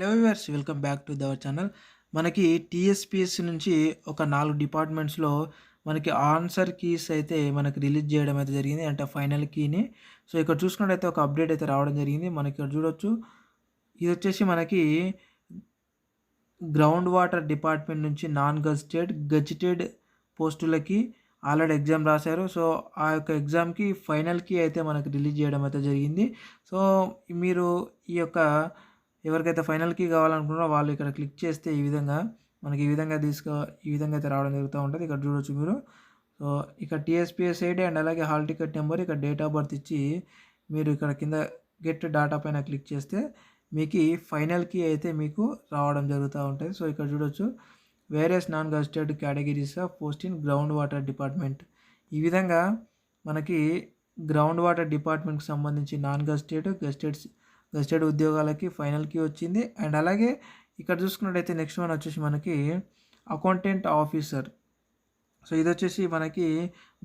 Hello viewers welcome back to our channel మనకి TSPSC నుంచి ఒక నాలుగు డిపార్ట్మెంట్స్లో మనకి ఆన్సర్ కీస్ అయితే మనకి రిలీజ్ చేయడం అయితే జరిగింది. అంటే ఫైనల్ కీని సో ఇక్కడ చూసుకున్నట్టయితే ఒక అప్డేట్ అయితే రావడం జరిగింది. మనకి ఇక్కడ చూడొచ్చు. ఇది వచ్చేసి మనకి గ్రౌండ్ వాటర్ డిపార్ట్మెంట్ నుంచి నాన్ గజిటెడ్ గజిటెడ్ పోస్టులకి ఆల్రెడీ ఎగ్జామ్ రాశారు. సో ఆ యొక్క ఎగ్జామ్కి ఫైనల్కి అయితే మనకి రిలీజ్ చేయడం అయితే జరిగింది. సో మీరు ఈ యొక్క ఎవరికైతే ఫైనల్కి కావాలనుకున్నారో వాళ్ళు ఇక్కడ క్లిక్ చేస్తే ఈ విధంగా మనకి ఈ విధంగా తీసుకో ఈ విధంగా అయితే రావడం జరుగుతూ ఉంటుంది. ఇక్కడ చూడొచ్చు మీరు. సో ఇక్కడ టీఎస్పిఎస్ ఐడి అండ్ అలాగే హాల్ టికెట్ నెంబర్ ఇక్కడ డేట్ ఆఫ్ బర్త్ ఇచ్చి మీరు ఇక్కడ కింద గెట్ డాటా పైన క్లిక్ చేస్తే మీకు ఫైనల్కి అయితే మీకు రావడం జరుగుతూ ఉంటుంది. సో ఇక్కడ చూడొచ్చు. Various non gazetted categories of post in ground water department. ఈ విధంగా మనకి గ్రౌండ్ వాటర్ డిపార్ట్మెంట్కి సంబంధించి నాన్ గజిటెడ్ గజిటెడ్ గజెటెడ్ ఉద్యోగాలకి ఫైనల్ క్యూ వచ్చింది. అండ్ అలాగే ఇక్కడ చూసుకున్నట్టయితే నెక్స్ట్ వన్ వచ్చేసి మనకి అకౌంటెంట్ ఆఫీసర్. సో ఇది వచ్చేసి మనకి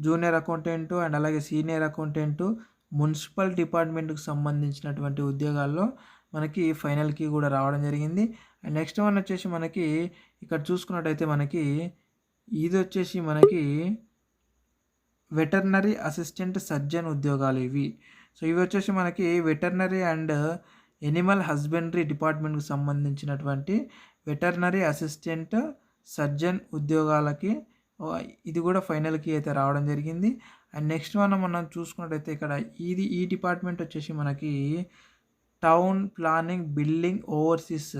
జూనియర్ అకౌంటెంట్ అండ్ అలాగే సీనియర్ అకౌంటెంట్ మున్సిపల్ డిపార్ట్మెంట్కి సంబంధించినటువంటి ఉద్యోగాల్లో మనకి ఫైనల్కి కూడా రావడం జరిగింది. అండ్ నెక్స్ట్ వన్ వచ్చేసి మనకి ఇక్కడ చూసుకున్నట్టయితే మనకి ఇది వచ్చేసి మనకి వెటర్నరీ అసిస్టెంట్ సర్జన్ ఉద్యోగాలు ఇవి. సో ఇవి వచ్చేసి మనకి వెటర్నరీ అండ్ ఎనిమల్ హస్బెండరీ డిపార్ట్మెంట్కి సంబంధించినటువంటి వెటర్నరీ అసిస్టెంట్ సర్జన్ ఉద్యోగాలకి ఇది కూడా ఫైనల్కి అయితే రావడం జరిగింది. అండ్ నెక్స్ట్ మనం మనం చూసుకున్నట్టయితే ఇక్కడ ఇది ఈ డిపార్ట్మెంట్ వచ్చేసి మనకి టౌన్ ప్లానింగ్ బిల్డింగ్ ఓవర్సీస్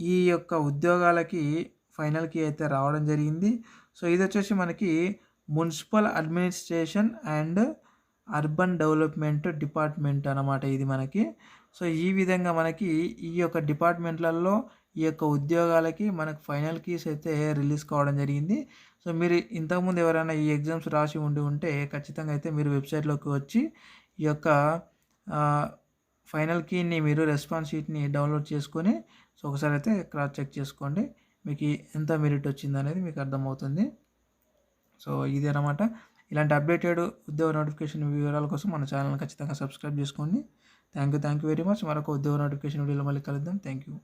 ఈ యొక్క ఉద్యోగాలకి ఫైనల్కి అయితే రావడం జరిగింది. సో ఇది వచ్చేసి మనకి municipal administration and urban development department అనమాట ఇది మనకి. సో ఈ విధంగా మనకి ఈ యొక్క డిపార్ట్మెంట్లలో ఈ యొక్క ఉద్యోగాలకి మనకు ఫైనల్ కీస్ అయితే రిలీజ్ కావడం జరిగింది. సో మీరు ఇంతకుముందు ఎవరైనా ఈ ఎగ్జామ్స్ రాసి ఉండి ఉంటే ఖచ్చితంగా అయితే మీరు వెబ్సైట్లోకి వచ్చి ఈ యొక్క ఫైనల్ కీని మీరు రెస్పాన్స్ షీట్ని డౌన్లోడ్ చేసుకొని సో ఒకసారి అయితే క్రాస్ చెక్ చేసుకోండి. మీకు ఎంత మెరిట్ వచ్చింది అనేది మీకు అర్థమవుతుంది. సో ఇది అనమాట ఇలాంటి అప్డేటెడ్ ఉద్యోగ నోటిఫికేషన్ వివరాల కోసం మన ఛానల్ని ఖచ్చితంగా సబ్స్క్రైబ్ చేసుకోండి. Thank you thank you very much. మరొక ఉద్యోగ నోటిఫికేషన్ వీడియోలో మళ్ళీ కలుద్దాం. Thank you.